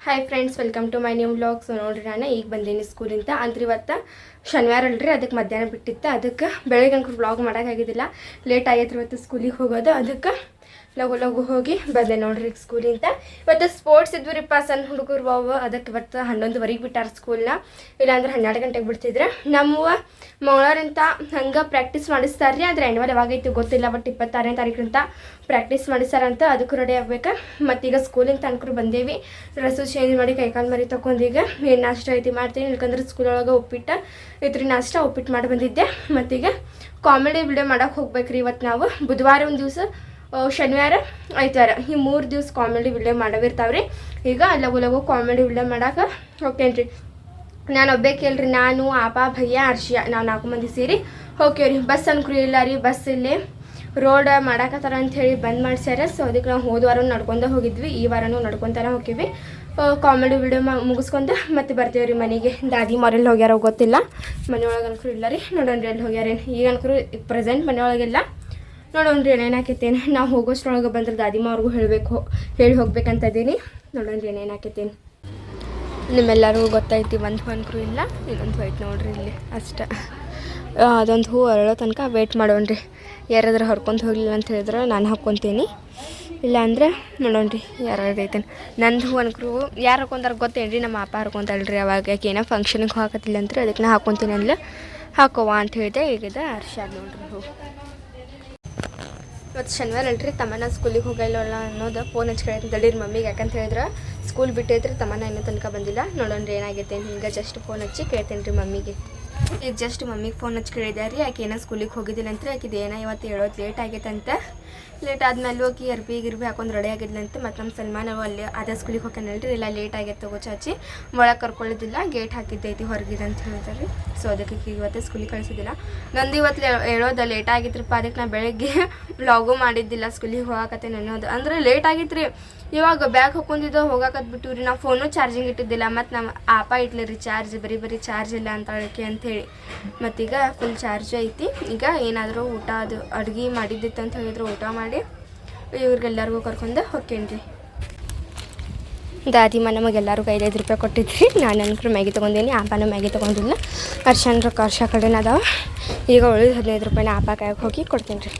Hi friends welcome to my new vlogs ನೋಡ್ರಿ ನಾನು ಈಗ ಬಂದೀನಿ ಸ್ಕೂಲಿಂದ ಅಂದ್ರೆ ಇವತ್ತು ಶನಿವಾರ ಅಲ್ರಿ, ಅದಕ್ಕೆ ಮಧ್ಯಾಹ್ನ ಬಿಟ್ಟಿತ್ತು. ಅದಕ್ಕೆ ಬೆಳಗ್ಗೆ ಅಂಕರು ವ್ಲಾಗ್ ಮಾಡೋಕ್ಕಾಗಿದ್ದಿಲ್ಲ ಲೇಟ್ ಆಗೈತ್ರಿ ಇವತ್ತು ಸ್ಕೂಲಿಗೆ ಹೋಗೋದು. ಅದಕ್ಕೆ ಲಘು ಲಘು ಹೋಗಿ ಬಂದೆ ನೋಡ್ರಿ ಸ್ಕೂಲಿಂದ ಇವತ್ತು ಸ್ಪೋರ್ಟ್ಸ್ ಇದ್ವು ರೀ ಸಣ್ಣ ಹುಡುಗರು ಬಾವು ಅದಕ್ಕೆ ಇವತ್ತು ಹನ್ನೊಂದುವರೆಗೆ ಬಿಟ್ಟಾರ ಸ್ಕೂಲ್ನ ಇಲ್ಲಾಂದ್ರೆ ಹನ್ನೆರಡು ಗಂಟೆಗೆ ಬಿಡ್ತಿದ್ರೆ. ನಮ್ಮ ಮಂಗಳವಾರಂತ ಹಂಗೆ ಪ್ರಾಕ್ಟೀಸ್ ಮಾಡಿಸ್ತಾರ್ರಿ ಆದರೆ ಆ್ಯನ್ವಲ್ ಯಾವಾಗೈತಿ ಗೊತ್ತಿಲ್ಲ ಬಟ್ ಇಪ್ಪತ್ತಾರನೇ ತಾರೀಕಂತ ಪ್ರಾಕ್ಟೀಸ್ ಮಾಡಿಸ್ತಾರಂತ. ಅದಕ್ಕೆ ರೆಡಿ ಆಗ್ಬೇಕು. ಮತ್ತೀಗ ಸ್ಕೂಲಿಂದ ತನಕರು ಬಂದೇವಿ. ಡ್ರೆಸ್ಸು ಚೇಂಜ್ ಮಾಡಿ ಕೈಕಾಲು ಮರಿ ತೊಗೊಂಡೀಗ ಏನು ನಾಷ್ಟ ಐತಿ ಮಾಡ್ತೀನಿ. ಇಲ್ಕಂದ್ರೆ ಸ್ಕೂಲೊಳಗೆ ಉಪ್ಪಿಟ್ಟು ಇದ್ರಿ ನಾಷ್ಟ ಉಪ್ಪಿಟ್ಟು ಮಾಡಿ ಬಂದಿದ್ದೆ. ಮತ್ತೀಗ ಕಾಮಿಡಿ ವಿಡಿಯೋ ಮಾಡೋಕೆ ಹೋಗ್ಬೇಕ್ರಿ ಇವತ್ತು ನಾವು. ಬುಧವಾರ ಒಂದು ದಿವಸ ಶನಿವಾರ ಐತಾರ ಈ ಮೂರು ದಿವ್ಸ ಕಾಮಿಡಿ ವಿಡಿಯೋ ಮಾಡವಿರ್ತಾವ್ರಿ. ಈಗ ಲಗು ಲಗು ಕಾಮಿಡಿ ವಿಡಿಯೋ ಮಾಡಾಕ ಹೋಗ್ತೇನೆ ರೀ ನಾನು ಒಬ್ಬೇ ಕೇಳ್ರಿ, ನಾನು, ಆಪ, ಭಯ್ಯ ಅರ್ಷಿಯ ನಾವು ನಾಲ್ಕು ಮಂದಿ ಸೇರಿ ರೀ ಬಸ್ ಅನ್ಕೂಲ ಇಲ್ಲ ರೀ, ಬಸ್ ಇಲ್ಲಿ ರೋಡ್ ಮಾಡಾಕತ್ತಾರ ಅಂತ ಹೇಳಿ ಬಂದ್ ಮಾಡ್ಸ್ಯಾರ. ಸೊ ಅದಕ್ಕೆ ನಾವು ಹೋದ ವಾರ ನಡ್ಕೊಂಡ ಹೋಗಿದ್ವಿ, ಈ ವಾರನೂ ನಡ್ಕೊಂತಾನೆ ಹೋಗಿವಿ ಕಾಮಿಡಿ ವಿಡಿಯೋ ಮುಗಿಸ್ಕೊಂತ ಮತ್ತೆ ಬರ್ತೀವಿ ರೀ ಮನೆಗೆ. ದಾದಿ ಮರೆಲ್ಲಿ ಹೋಗ್ಯಾರ ಗೊತ್ತಿಲ್ಲ. ಮನೆಯೊಳಗೆ ಅನ್ಕೂಲ ಇಲ್ಲ ರೀ. ನೋಡೋಣ ರೀ ಅಲ್ಲಿ ಹೋಗ್ಯಾರೇನು. ಈಗ ಅನ್ಕೂರು ಪ್ರೆಸೆಂಟ್ ಮನೆಯೊಳಗೆಲ್ಲ. ನೋಡೋಣ ರೀ ಏನೇನಾಕೈತೇನು ನಾವು ಹೋಗೋಷ್ಟ್ರೊಳಗೆ ಬಂದ್ರೆ ದಾದಿಮ ಅವ್ರಿಗೂ ಹೇಳಬೇಕು, ಹೇಳಿ ಹೋಗ್ಬೇಕಂತ ಇದ್ದೀನಿ ನೋಡೋಣ ರೀ ಏನೇನಾಕೈತೇನು ನಿಮ್ಮೆಲ್ಲರಿಗೂ ಗೊತ್ತೈತಿ, ಒಂದು ಅನ್ಕರು ಇಲ್ಲ ಇನ್ನೊಂದು ಹೋಯ್ತು ನೋಡ್ರಿ ಇಲ್ಲಿ, ಅಷ್ಟ. ಅದೊಂದು ಹೂ ಅರಳೋ ತನಕ ವೇಟ್ ಮಾಡೋಣ್ರಿ. ಯಾರಾದ್ರೂ ಹರ್ಕೊಂತ ಹೋಗಲಿಲ್ಲ ಅಂತ ಹೇಳಿದ್ರೆ ನಾನು ಹಾಕ್ಕೊತೀನಿ ಇಲ್ಲ ಅಂದ್ರೆ, ನೋಡೋಣ್ರಿ, ಯಾರು ಐತೇನು ನಂದು ಹೂ ಅನ್ಕರು ಯಾರು ಹಾಕೊಂತಾರ ಗೊತ್ತೇನು ರೀ ನಮ್ಮ ಅಪ್ಪ ಹರ್ಕೊತಾಳ್ರಿ ಅವಾಗ. ಯಾಕೆ ಏನೋ ಫಂಕ್ಷನಿಗೆ ಹಾಕತ್ತಿಲ್ಲ ಅಂತ ಅದಕ್ಕೆ ನಾ ಹಾಕೊತೀನಿ ಅಲ್ಲ ಹಾಕೋವಾ ಅಂತ ಹೇಳಿದೆ ಈಗಿದೆ ಹರ್ಷ ನೋಡ್ರಿ ಹೂ. ಇವತ್ತು ಶನಿವಾರ ಅಲ್ರಿ ತಮ್ಮನ ಸ್ಕೂಲಿಗೆ ಹೋಗಲ್ಲ ಅನ್ನೋದು ಫೋನ್ ಹಚ್ಕೊಳ್ಳಿ ತಡೀರಿ ಮಮ್ಮಿಗೆ. ಯಾಕಂತ ಹೇಳಿದ್ರೆ ಸ್ಕೂಲ್ ಬಿಟ್ಟೈತ್ರಿ ತಮ್ಮನ ಇನ್ನೂ ತನಕ ಬಂದಿಲ್ಲ. ನೋಡೋಣ್ರಿ ಏನಾಗೈತೆ ಹಿಂಗೆ ಜಸ್ಟ್ ಫೋನ್ ಹಚ್ಚಿ ಕೇಳ್ತೇನೆ ರೀ ಮಮ್ಮಿಗೆ. ಈಗ ಜಸ್ಟ್ ಮಮ್ಮಿಗೆ ಫೋನ್ ಹಚ್ಚಿ ರೀ ಆಕೆ ಏನೋ ಸ್ಕೂಲಿಗೆ ಹೋಗಿದ್ದಿಲ್ಲ ಅಂತ ಆಕಿದು ಏನೋ ಇವತ್ತು ಹೇಳೋದು ಲೇಟ್ ಆಗೈತಂತ. ಲೇಟ್ ಆದ್ಮೇಲೆ ಹೋಗಿ ಅರ್ಬಿ ಗಿರ್ಬಿ ಹಾಕೊಂಡು ರೆಡಿ ಆಗಿದ್ಲಂತೆ ಮತ್ತೆ ನಮ್ಮ ಸಲ್ಮಾನ್ ಅವು ಅಲ್ಲಿ ಅದೇ ಸ್ಕೂಲಿಗೆ ಹೋಗ್ಯಾನಲ್ರಿ ಇಲ್ಲ ಲೇಟ್ ಆಗೈತೆ ತಗೋ ಚಾಚಿ. ಒಳಗೆ ಕರ್ಕೊಳ್ಳೋದಿಲ್ಲ ಗೇಟ್ ಹಾಕಿದ್ದೈತಿ ಹೊರಗಿದೆ ಅಂತ ಹೇಳ್ತಾರೆ ಸೊ ಅದಕ್ಕೆ ಇವತ್ತೇ ಸ್ಕೂಲಿಗೆ ಕಳಿಸೋದಿಲ್ಲ ನಂದು ಇವತ್ತು ಹೇಳೋದ ಲೇಟ್ ಆಗಿತ್ರಪ್ಪ ಅದಕ್ಕೆ ನಾನು ಬೆಳಗ್ಗೆ ಬ್ಲಾಗು ಮಾಡಿದ್ದಿಲ್ಲ ಸ್ಕೂಲಿಗೆ ಹೋಗಕತ್ತೆ ಅನ್ನೋದು. ಅಂದ್ರೆ ಲೇಟ್ ರೀ ಇವಾಗ ಬ್ಯಾಗ್ ಹಾಕೊಂಡಿದ್ದೋ ಹೋಗಾಕತ್ ಬಿಟ್ಟು ರೀ ನಾವು ಫೋನು ಚಾರ್ಜಿಂಗ್ ಇಟ್ಟಿದ್ದಿಲ್ಲ ಮತ್ತು ನಮ್ಮ ಆಪ ಇಟ್ಲ ರೀ ಚಾರ್ಜ್ ಬರೀ ಬರೀ ಚಾರ್ಜ್ ಇಲ್ಲ ಅಂತ ಹೇಳಕ್ಕೆ ಅಂಥೇಳಿ ಮತ್ತೀಗ ಫುಲ್ ಚಾರ್ಜ್ ಐತಿ. ಈಗ ಏನಾದರೂ ಊಟ ಅದು ಅಡುಗೆ ಮಾಡಿದ್ದಿತ್ತು ಅಂತ ಹೇಳಿದ್ರು ಊಟ ಮಾಡಿ ಇವ್ರಿಗೆಲ್ಲರಿಗೂ ಕರ್ಕೊಂಡು ಹೊಕ್ಕೇನ್ರಿ ರೀ. ದಾದಿಮ ನಮಗೆಲ್ಲರಿಗೂ ಐದೈದು ರೂಪಾಯಿ ಕೊಟ್ಟಿದ್ರಿ. ನಾನು ಅನ್ಕರು ಮ್ಯಾಗಿ ತೊಗೊಂಡೀನಿ ಆಪನ ಮ್ಯಾಗಿ ತೊಗೊಂಡಿಲ್ಲ. ಅರ್ಶನ್ ರೊಕ್ಕ ಅರ್ಶ ಕಡೆನ ಅದಾವ. ಈಗ ಉಳಿದ ಹದಿನೈದು ರೂಪಾಯಿನ ಆಪ ಕಾಯಕ್ಕೆ ಹೋಗಿ ಕೊಡ್ತೀನಿ ರೀ.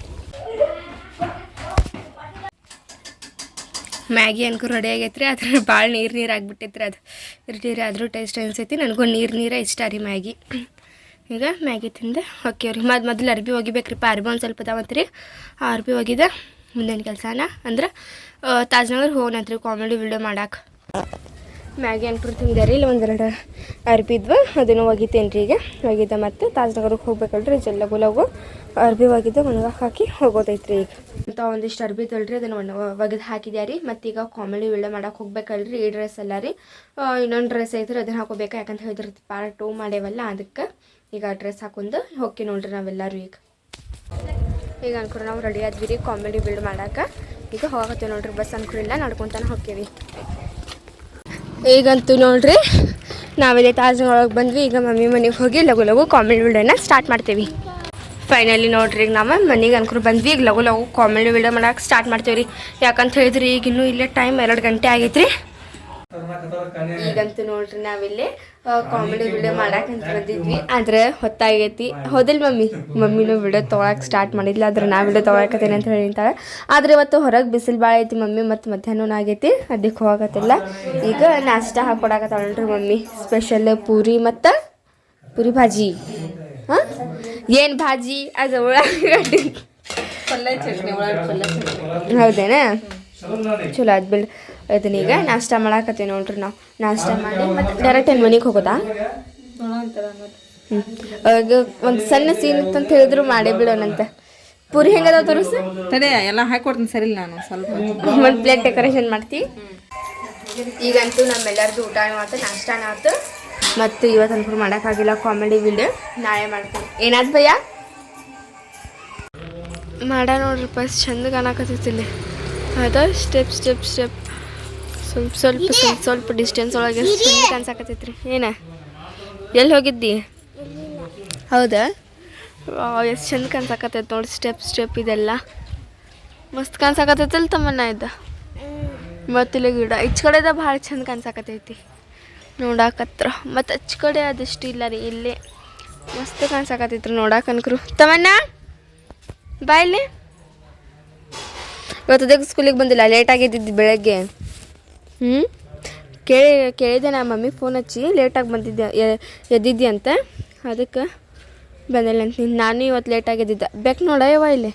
ಮ್ಯಾಗಿ ಅನ್ಕೂ ರೆಡಿ ಆಗೈತ್ರಿ. ಅದ್ರ ಭಾಳ ನೀರು ನೀರು ಆಗಿಬಿಟ್ಟೈತ್ರಿ ಅದು. ಇರ್ತೀರಿ ಆದರೂ ಟೇಸ್ಟ್ ಅನಿಸೈತಿ. ನನಗೂ ನೀರು ನೀರೇ ಇಷ್ಟ ರೀ ಮ್ಯಾಗಿ. ಈಗ ಮ್ಯಾಗಿ ತಿಂದೆ. ಹೊಕ್ಕೇವ್ರಿ ಮತ್ತು ಮೊದಲು ಅರ್ಬಿ ಒಗಿಬೇಕ್ರಿಪ್ಪ ಅರ್ಬಿ ಒಂದು ಸ್ವಲ್ಪ ಅದಾವಂತ್ರಿ ಆ ಅರ್ಬಿ ಒಗಿದ ಮುಂದಿನ ಕೆಲಸನ. ಅಂದ್ರೆ ತಾಜ್ನಗರ್ ಹೋಗೋಣಂತ್ರಿ ಕಾಮಿಡಿ ವಿಡಿಯೋ ಮಾಡಕ್ಕೆ ಮ್ಯಾಗಿ ಅನ್ಕರು ತಿಂದೆ ರೀ ಇಲ್ಲಿ ಒಂದೆರಡು ಅರ್ಬಿ ಇದ್ವು. ಅದನ್ನು ಒಗಿತೇನೆ ರೀ ಈಗ. ಒಗಿದ ಮತ್ತು ತಾಜ್ನಗರಕ್ಕೆ ಹೋಗ್ಬೇಕಲ್ರಿ, ಜಲ್ಲ ಗುಲಗು ಅರ್ಬಿ ಒಗಿದ ಒಣಗಕ್ಕೆ ಹಾಕಿ ಹೋಗೋದೈತ್ರಿ ಈಗ. ಅಂತ ಒಂದಿಷ್ಟು ಅರ್ಬಿ ತಳ್ರಿ ಅದನ್ನು ಒಣ, ಒಗೆದು ಹಾಕಿದ್ಯಾ ರೀ. ಮತ್ತೀಗ ಕಾಮಿಡಿ ವಿಡಿಯೋ ಮಾಡಕ್ಕೆ ಹೋಗ್ಬೇಕಲ್ರಿ, ಈ ಡ್ರೆಸ್ ಎಲ್ಲ ರೀ. ಇನ್ನೊಂದು ಡ್ರೆಸ್ ಐತ್ರಿ, ಅದನ್ನು ಹಾಕೋಬೇಕು ಯಾಕಂತ ಹೇಳಿದ್ರೆ ಪಾರ್ಟ್ ಟೂ ಮಾಡೇವಲ್ಲ, ಅದಕ್ಕೆ. ಈಗ ಡ್ರೆಸ್ ಹಾಕೊಂಡು ಹೋಗಿ ನೋಡ್ರಿ ನಾವೆಲ್ಲರೂ ಈಗ. ಈಗ ಅನ್ಕೊರಿ ನಾವು ರೆಡಿ ಆದ್ವಿ ರೀ ಕಾಮಿಡಿ ಬಿಲ್ಡ್ ಮಾಡಕ್ಕೆ ಈಗ ಹೋಗತ್ತೀವಿ ನೋಡ್ರಿ ಬಸ್ ಅನ್ಕೊಂಡಿಲ್ಲ ನಡ್ಕೊತಾನೆ ಹೋಗ್ತೀವಿ ಈಗಂತೂ ನೋಡ್ರಿ, ನಾವೇ ತಾಜ್ ಒಳಗೆ ಬಂದ್ವಿ, ಈಗ ಮಮ್ಮಿ ಮನೆಗೆ ಹೋಗಿ ಲಘು ಲಘು ಕಾಮಿಡಿ ವಿಡಿಯೋನ ಸ್ಟಾರ್ಟ್ ಮಾಡ್ತೀವಿ. ಫೈನಲಿ ನೋಡ್ರಿ ಈಗ ನಾವು ಮನೆಗೆ ಅನ್ಕೊಂಡು ಬಂದ್ವಿ, ಈಗ ಲಘು ಲಘು ಕಾಮಿಡಿ ವಿಡಿಯೋ ಮಾಡಕ್ಕೆ ಸ್ಟಾರ್ಟ್ ಮಾಡ್ತೀವಿ ರೀ. ಯಾಕಂತ ಹೇಳಿದ್ರಿ, ಈಗ ಇನ್ನೂ ಇಲ್ಲೇ ಟೈಮ್ ಎರಡು ಗಂಟೆ ಆಗೈತ್ರಿ. ಈಗಂತೂ ನೋಡ್ರಿ ನಾವಿಲ್ಲಿ ಕಾಮಿಡಿ ವಿಡಿಯೋ ಮಾಡಕ್ಕಂತ ಬಂದಿದ್ವಿ. ಆದ್ರೆ ಹೊತ್ತಾಗೈತಿ. ಹೋದಿಲ್ ಮಮ್ಮಿ? ಮಮ್ಮಿನೂ ವಿಡಿಯೋ ತೊಗೊಳಕ್ ಸ್ಟಾರ್ಟ್ ಮಾಡಿದ್ಲ. ಆದ್ರೆ ನಾ ವಿಡಿಯೋ ತೊಗೊಳಕತ್ತೇನೆ ಅಂತ ಹೇಳಿಂತಾಳೆ ಆದ್ರೆ ಇವತ್ತು ಹೊರಗೆ ಬಿಸಿಲು ಭಾಳ ಐತಿ ಮಮ್ಮಿ ಮತ್ತು ಮಧ್ಯಾಹ್ನ ಆಗೈತಿ. ಅದಕ್ಕೆ ಹೋಗತ್ತಿಲ್ಲ ಈಗ ನಾಷ್ಟ ಹಾಕೊಡಕತ್ತಾಳ್ರಿ ಮಮ್ಮಿ. ಸ್ಪೆಷಲ್ ಪೂರಿ ಮತ್ತು ಪೂರಿ ಭಾಜಿ. ಹಾಂ? ಏನು ಭಾಜಿ? ಅದು ಉಳ್ಳಾಗಡ್ಡಿ ಪಲ್ಯ ಚಟ್ನಿ ಒಳಗೆ ಪಲ್ಯ ಚಟ್ನಿ. ಹೌದೇನಾ? ಚಲೋ ಆಯ್ತು ಬಿಡ್ ಇದನ್ನೀಗ ನಾಷ್ಟ ಮಾಡಾಕತ್ತೀವಿ ನೋಡ್ರಿ ನಾವು. ನಾಷ್ಟ ಮಾಡಿ ಮತ್ತೆ ಡೈರೆಕ್ಟ್ ಏನು ಮನೆಗೆ ಹೋಗೋದಾ? ಹ್ಞೂ ಒಂದು ಸಣ್ಣ ಸೀನ್ ಇತ್ತು ಅಂತ ಹೇಳಿದ್ರು ಮಾಡೇ ಬಿಡೋಣಂತ ಪೂರಿ ಹೆಂಗದ ತೋರಿಸು? ತಡೆ ಎಲ್ಲ ಹಾಕೊಡ್ತೀನಿ ಸರಿ ನಾನು ಸ್ವಲ್ಪ ಒಂದು ಪ್ಲೇಟ್ ಡೆಕೋರೇಷನ್ ಮಾಡ್ತೀವಿ ಈಗಂತೂ ನಮ್ಮೆಲ್ಲರದು ಊಟ ಆಯ್ತು ನಾಷ್ಟಾನ ಆಯ್ತು ಮತ್ತು ಇವತ್ತು ಅನ್ಕೊಂಡು ಮಾಡೋಕ್ಕಾಗಿಲ್ಲ ಕಾಮಿಡಿ ವಿಡಿಯೋ ನಾಳೆ ಮಾಡ್ತೀನಿ. ಏನಾದ್ ಭಯ ಮಾಡ ನೋಡ್ರಿ ಫಸ್ಟ್ ಚಂದ ಕಾಣಕತ್ತೈತಿ ಇಲ್ಲಿ. ಅದ ಸ್ಟೆಪ್ ಸ್ಟೆಪ್ ಸ್ಟೆಪ್ ಸ್ವಲ್ಪ ಸ್ವಲ್ಪ ಸ್ವಲ್ಪ ಸ್ವಲ್ಪ ಡಿಸ್ಟೆನ್ಸ್ ಒಳಗೆ ಕಾಣಿಸಾಕತ್ತೈತ್ರಿ. ಏನ? ಎಲ್ಲಿ ಹೋಗಿದ್ದಿ? ಹೌದಾ? ಎಷ್ಟು ಚಂದ ಕಾಣಿಸಾಕತ್ತೈತೆ ನೋಡಿ ಸ್ಟೆಪ್ ಸ್ಟೆಪ್ ಇದೆಲ್ಲ. ಮಸ್ತ್ ಕಾಣಿಸಾಕತ್ತೈತಲ್ಲ ತಮ್ಮನ್ನ ಇದ್ದ? ಮತ್ತಿಲ್ಲ ಗಿಡ ಈಚ ಇದ್ದ ಭಾಳ ಚಂದ ಕಾಣಿಸಾಕತ್ತೈತಿ. ನೋಡಾಕತ್ರ. ಮತ್ತು ಅಚ್ಚ ಕಡೆ ಅದಷ್ಟು ಇಲ್ಲ ರೀ ಇಲ್ಲೇ. ಮಸ್ತ್ ಕಾಣಿಸಾಕತ್ತೈತ್ರಿ ನೋಡಾಕ ಅನ್ಕರು. ತಮನ್ನ ಬಾಯ್ಲಿ ಇವತ್ತು ಸ್ಕೂಲಿಗೆ ಬಂದಿಲ್ಲ ಲೇಟ್ ಆಗಿದ್ದಿದ್ದು ಬೆಳಗ್ಗೆ. ಹ್ಞೂ ಕೇಳಿ ಕೇಳಿದೆ ನಾ ಮಮ್ಮಿ ಫೋನ್ ಹಚ್ಚಿ ಲೇಟಾಗಿ ಬಂದಿದ್ದೆ ಎದ್ದಿದ್ದೆ ಅಂತ ಅದಕ್ಕೆ ಬಂದಿಲ್ಲ ಅಂತ ನಾನು ಇವತ್ತು ಲೇಟಾಗಿ ಎದ್ದಿದ್ದೆ. ಬೆಕ್ಕು ನೋಡಯವ ಇಲ್ಲಿ?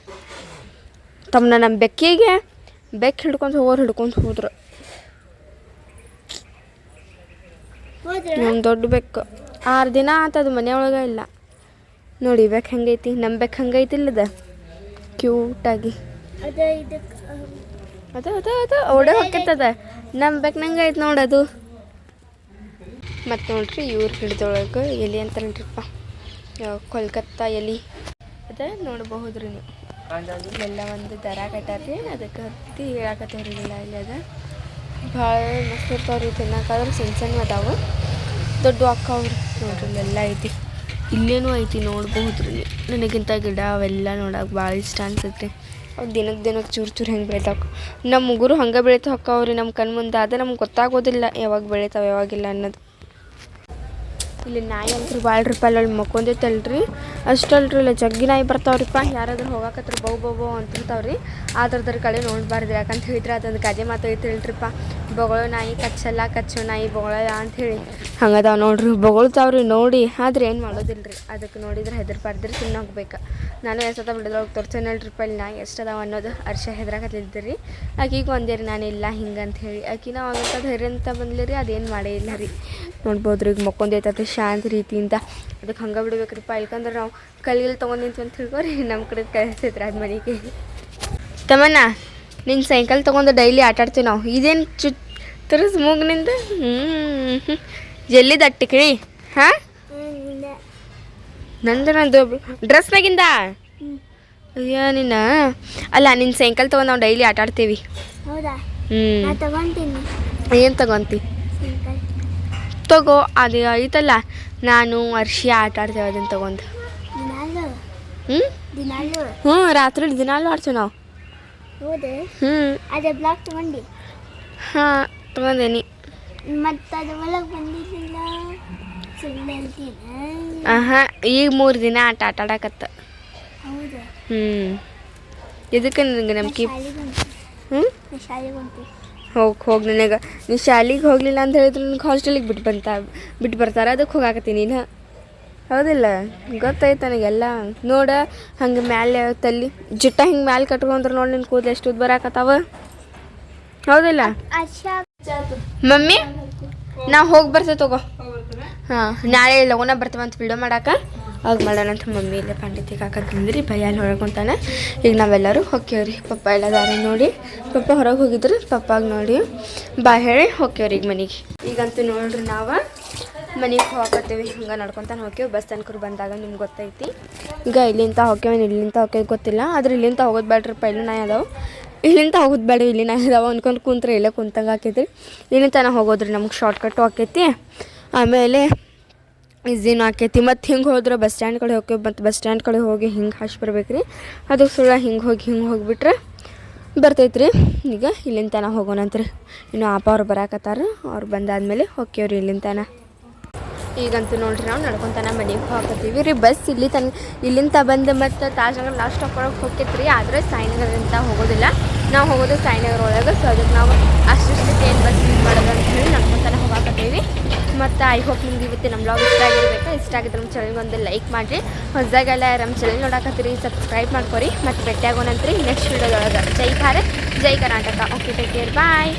ತಮ್ಮನ ನಮ್ಮ ಬೆಕ್ಕಿಗೆ ಬೆಕ್ಕು ಹಿಡ್ಕೊಂಡು ಹೋಗೋರು ಹಿಡ್ಕೊಂಡು ಹೋದ್ರು. ನಮ್ಮ ದೊಡ್ಡ ಬೆಕ್ಕು. ಆರು ದಿನ ಅದು ಮನೆಯೊಳಗೆ ಇಲ್ಲ. ನೋಡಿ ಬೆಕ್ಕು ಹಂಗೈತಿ? ನಮ್ಮ ಬೆಕ್ಕು ಹಂಗೈತಿ ಇಲ್ಲದ? ಕ್ಯೂಟಾಗಿ ಅದ ಅದ ಅದ ಓಡೇ ಹೊಕ್ಕೈತದ. ನಮ್ಮ ಬೆಕ್ನಂಗೆ ಐತೆ ನೋಡೋದು ಮತ್ತು ನೋಡ್ರಿ ಇವ್ರು ಹಿಡ್ದೊಳಗೆ ಎಲೆ ಅಂತ ನೋಡ್ರಿಪ್ಪ ಕೋಲ್ಕತ್ತಾ ಎಲೆ. ಅದ ನೋಡಬಹುದ್ರಿ ನೀವು ಎಲ್ಲ ಒಂದು ದರ ಕಟ್ಟಾರಿ ಅದಕ್ಕೆ ಹತ್ತಿ ಹೇಳಕತ್ತವ್ರಿಗಿಲ್ಲ ಇಲ್ಲಿ ಅದ. ಭಾಳ ಮಸ್ತ್ ಇರ್ತಾವ್ರಿ ತಿನ್ನಕಾದ್ರೆ ಸಣ್ಣ ಸಣ್ಣ ಅದಾವೆ. ದೊಡ್ಡ ಅಕ್ಕವ್ರಿ ನೋಡ್ರಿ ಎಲ್ಲ ಐತಿ. ಇಲ್ಲೇನೂ ಐತಿ ನೋಡಬಹುದು ರೀ ನನಗಿಂತ ಗಿಡ ಅವೆಲ್ಲ ನೋಡಕ್ಕೆ ಭಾಳ ಇಷ್ಟ ಅನ್ಸುತ್ತೆ. ಅವು ದಿನಕ್ಕೆ ದಿನಕ್ಕೆ ಚೂರು ಚೂರು ಹೆಂಗೆ ಬೆಳಿತಾವ. ನಮ್ಮ ಮುಗುರು ಹಂಗೆ ಬೆಳಿತಾ ಹೊಕ್ಕವ್ರಿ ನಮ್ಮ ಕಣ್ಣು ಮುಂದೆ ಅದೇ ನಮ್ಗೆ ಗೊತ್ತಾಗೋದಿಲ್ಲ ಯಾವಾಗ ಬೆಳಿತಾವೆ, ಯಾವಾಗಿಲ್ಲ ಅನ್ನೋದು. ಇಲ್ಲಿ ನಾಯಿ ಅಂತ್ರಿ ಭಾಳ ರೂಪಾಯಿ ಅಲ್ಲಿ ಮಕ್ಕೊಂದೈತಲ್ರಿ ಅಷ್ಟಲ್ರಿ ಇಲ್ಲ ಜಗ್ಗಿ ನಾಯಿ ಬರ್ತಾವ್ರಿಪ್ಪ ಯಾರಾದ್ರೂ ಹೋಗಾಕತ್ರ ಬೌ ಬೌ ಬೌ ಅಂತಿರ್ತಾವ್ರಿ. ಆದ್ರದ್ರ ಕಡೆ ನೋಡಬಾರ್ದು ಯಾಕಂತ ಹೇಳಿದ್ರೆ ಅದೊಂದು ಗಾದೆ ಮಾತು ಐತಿಲ್ರಿಪ್ಪ ಬೊಗಳೋ ನಾಯಿ, ಕಚ್ಚಲ್ಲ, ಕಚ್ಚು ನಾಯಿ ಬೊಗಳಲ್ಲ ಅಂತ ಹೇಳಿ. ಹಂಗದಾವ ನೋಡ್ರಿ, ಬೊಗಳ್ತಾವ್ರಿ ನೋಡಿ. ಆದ್ರೆ ಏನು ಮಾಡೋದಿಲ್ರಿ? ಅದಕ್ಕೆ ನೋಡಿದ್ರೆ ಹೆದರ್ಬಾರ್ದ್ರಿ ಸುಮ್ಮನೆ ಹೋಗ್ಬೇಕು. ನಾನು ಎಷ್ಟದ ಬಿಡೋದ್ರೊಳಗೆ ತೋರ್ಸೇನಲ್ರಿಪ್ಪ ಇಲ್ಲಿ ನಾಯಿ ಎಷ್ಟದಾವ ಅನ್ನೋದು ಹರ್ಷ ಹೆದ್ರಾಕತ್ತಿದ್ರಿ ಆಕಿಗೆ ಒಂದೇರಿ, ನಾನು ಇಲ್ಲ ಹಿಂಗೆ ಅಂತ ಹೇಳಿ. ಆಕಿನ ಅವಂತ ಧೈರ್ಯ ಅಂತ ಬಂದ್ಲಿ ಅದೇನು ಮಾಡೇ ಇಲ್ಲ ರೀ. ನೋಡ್ಬೋದು ಈಗ ಮಕ್ಕೊಂದೈತತ್ತೆ ಶಾಂತ ರೀತಿಯಿಂದ. ಅದಕ್ಕೆ ಹಂಗೆ ಬಿಡ್ಬೇಕ್ರಿಪ್ಪ. ಇಲ್ಕಂದ್ರೆ ನಾವು ಕಲ್ಲಿಗೆ ತೊಗೊಂಡು ನಿಂತು ಅಂತ ತಿಳ್ಕೊರಿ ನಮ್ಮ ಕಡೆ ಕಳಿಸ್ತೈತ್ರಿ ಅದು ಮನೆಗೆ. ತಮ್ಮಣ್ಣ ನಿನ್ನ ಸೈಕಲ್ ತೊಗೊಂಡು ಡೈಲಿ ಆಟಾಡ್ತೀವಿ ನಾವು. ಇದೇನು ಚು ತರಸ್ ಮೂಗ್ನಿಂದ? ಹ್ಞೂ ಜಲ್ಲಿ ಟಿಕ್ರಿ ಹಾಂ? ನಂದು ನಂದು ಡ್ರೆಸ್ನಾಗಿಂದ ಅಯ್ಯ ನಿನ್ನ. ಅಲ್ಲ ನಿನ್ನ ಸೈಕಲ್ ತೊಗೊಂಡು ನಾವು ಡೈಲಿ ಆಟಾಡ್ತೀವಿ ಹೌದಾ? ಹ್ಞೂ ಏನು ತಗೊಂತಿ? ತಗೋ ಅದು ಐತಲ್ಲ ನಾನು ವರ್ಷಿ ಆಟ ಆಡ್ತೇವೆ ಅದನ್ನು ತಗೊಂಡು. ಹ್ಞೂ ಹ್ಞೂ ರಾತ್ರಿ ದಿನಾಲು ಆಡ್ತೇವೆ ನಾವು. ಹ್ಞೂ ಅದೇ ಬ್ಲಾಕ್ ತಗೊಂಡು. ಹಾಂ ತಗೊಂಡೇನಿ ಮತ್ತು ಅದು ಒಳಗೆ ಬಂದಿದ್ದಿಲ್ಲ ಈಗ ಮೂರು ದಿನ ಆಟ ಆಟ ಆಡಕತ್ತ. ಹೌದು? ಹ್ಞೂ ಇದಕ್ಕೆ ನನಗೆ ನಂಬಿಕೆ? ಹ್ಞೂ ಹೋಗಿ ಹೋಗಿ ನನಗೆ. ನೀ ಶಾಲಿಗೆ ಹೋಗಲಿಲ್ಲ ಅಂತ ಹೇಳಿದ್ರೆ ನನಗೆ ಹಾಸ್ಟೆಲಿಗೆ ಬಿಟ್ಟು ಬಂತ ಬಿಟ್ಟು ಬರ್ತಾರೆ? ಅದಕ್ಕೆ ಹೋಗಾಕತ್ತೀನಿ ನೀನು? ಹೌದಿಲ್ಲ? ಗೊತ್ತಾಯ್ತು ನನಗೆಲ್ಲ. ನೋಡ ಹಂಗೆ ಮ್ಯಾಲೆ ತಲ್ಲಿ ಜುಟ್ಟ ಹಿಂಗೆ ಮ್ಯಾಲೆ ಕಟ್ಕೊಂಡ್ರೆ ನೋಡಿ ನಿನ್ನ ಕೂದಲು ಎಷ್ಟು ಬರಾಕತ್ತಾವ ಹೌದಿಲ್ಲ? ಮಮ್ಮಿ ನಾವು ಹೋಗಿ ಬರ್ತೇವೆ ತಗೋ. ಹಾಂ ನಾಳೆ ಲಗೋನ ಬರ್ತೇವೆ ಅಂತ ವಿಡಿಯೋ ಮಾಡಾಕ. ಅವಾಗ ಮಾಡೋಣ ಅಂತ ಮಮ್ಮಿ ಇಲ್ಲೇ ಪಂಡಿತಿಗೆ ಕಾಕ ತಂದ್ರಿ ಭಯ ಅಲ್ಲಿ ಹೊಳ್ಕೊಂತಾನೆ ಈಗ ನಾವೆಲ್ಲರೂ ಹೊಕ್ಕೇವ್ರಿ. ಪಪ್ಪ ಎಲ್ಲ ದಾರಿ ನೋಡಿ. ಪಪ್ಪ ಹೊರಗೆ ಹೋಗಿದ್ರು ಪಪ್ಪಾಗ ನೋಡಿ. ಬಾ ಹೇಳಿ ಹೊಕ್ಕೇವ್ರಿ ಈಗ ಮನೆಗೆ. ಈಗಂತೂ ನೋಡ್ರಿ ನಾವು ಮನೆಗೆ ಹೋಗತ್ತೀವಿ ಹಂಗೆ ನಡ್ಕೊತಾನೆ ಹೋಗ್ಯೇವು ಬಸ್ ತನಕರು ಬಂದಾಗ ನಿಮ್ಗೆ ಗೊತ್ತೈತಿ. ಈಗ ಇಲ್ಲಿಂದ ಹೋಗ್ಯೇವೆ ಇಲ್ಲಿಂದ ಹೋಗ್ಯೇವೆ ಗೊತ್ತಿಲ್ಲ. ಆದ್ರೆ ಇಲ್ಲಿಂದ ಹೋಗೋದು ಬೇಡ್ರಿ ಪೈಲು ನಾಯಿ ಅದಾವೆ. ಇಲ್ಲಿಂದ ಹೋಗೋದು ಬೇಡ, ಇಲ್ಲಿ ನಾನು ಇದಾವ ಅನ್ಕೊಂಡು ಕುಂತ್ರೆ ಇಲ್ಲೇ ಕುಂತಂಗೆ ಹಾಕಿದ್ರಿ. ಇಲ್ಲಿಂದ ತನಕ ಹೋಗೋದ್ರಿ ನಮ್ಗೆ ಶಾರ್ಟ್ಕಟ್ಟು ಆಕೈತಿ ಆಮೇಲೆ ಈಸಿನೂ ಆಕೈತಿ ಮತ್ತು ಹಿಂಗೆ ಹೋದ್ರೆ ಬಸ್ ಸ್ಟ್ಯಾಂಡ್ ಕಡೆ ಹೋಗಿ ಮತ್ತು ಬಸ್ ಸ್ಟ್ಯಾಂಡ್ ಕಡೆ ಹೋಗಿ ಹಿಂಗೆ ಹಾಶ್ ಬರ್ಬೇಕು ರೀ ಅದು ಸುಳ್ಳ ಹಿಂಗೆ ಹೋಗಿ ಹಿಂಗೆ ಹೋಗಿಬಿಟ್ರೆ ಬರ್ತೈತ್ರಿ. ಈಗ ಇಲ್ಲಿಂದ ತನಕ ಹೋಗೋಣಂತ್ರಿ. ಇನ್ನು ಅಪ್ಪ ಅವ್ರು ಬರಾಕತ್ತಾರ. ಅವ್ರು ಬಂದಾದ್ಮೇಲೆ ಹೋಗ್ಯವ್ರಿ ಇಲ್ಲಿಂದ ತನ ಈಗಂತೂ ನೋಡ್ರಿ ನಾವು ನಡ್ಕೊತಾನೆ ಮನೆಗೆ ಹೋಗ್ತೀವಿ ರೀ ಬಸ್ ಇಲ್ಲಿ ತನ ಇಲ್ಲಿಂದ ಬಂದು ಮತ್ತು ತಾಜ್ನಗರ್ ಲಾಸ್ಟ್ ಸ್ಟಾಪ್ ಒಳಗೆ ಹೋಗ್ತೈತ್ರಿ ಆದರೆ ಸಾಯಿನಗರದಿಂದ ಹೋಗೋದಿಲ್ಲ. ನಾವು ಹೋಗೋದು ಸಾಯಿನಗರ ಒಳಗೆ ಸೊ ಅದಕ್ಕೆ ನಾವು ಅಷ್ಟಿಷ್ಟಕ್ಕೆ ಏನು ಬಸ್ ಯೂಸ್ ಮಾಡೋದು ಅಂತ ಹೇಳಿ ನಡ್ಕೊತಾನೆ ಹೋಗಾಕತ್ತೀವಿ. ಮತ್ತು ಐ ಹೋಪ್ ನಿಮ್ಗೆ ಇವತ್ತು ನಮ್ಮ ಬ್ಲಾಗ್ ಇಷ್ಟ ಆಗಿರ್ಬೇಕು? ಇಷ್ಟ ಆಗಿದ್ರೆ ನಮ್ಮ ಚಾನಲ್ಗೆ ಒಂದು ಲೈಕ್ ಮಾಡಿರಿ. ಹೊಸದಾಗೆಲ್ಲ ನಮ್ಮ ಚಾನಲ್ ನೋಡಕತ್ತೀರಿ ಸಬ್ಸ್ಕ್ರೈಬ್ ಮಾಡ್ಕೊರಿ. ಮತ್ತು ಭೇಟಿಯಾಗೋಣಂತ್ರಿ ನೆಕ್ಸ್ಟ್ ವೀಡಿಯೋದೊಳಗೆ ಜೈ ಭಾರತ್, ಜೈ Karnataka. Okay take care bye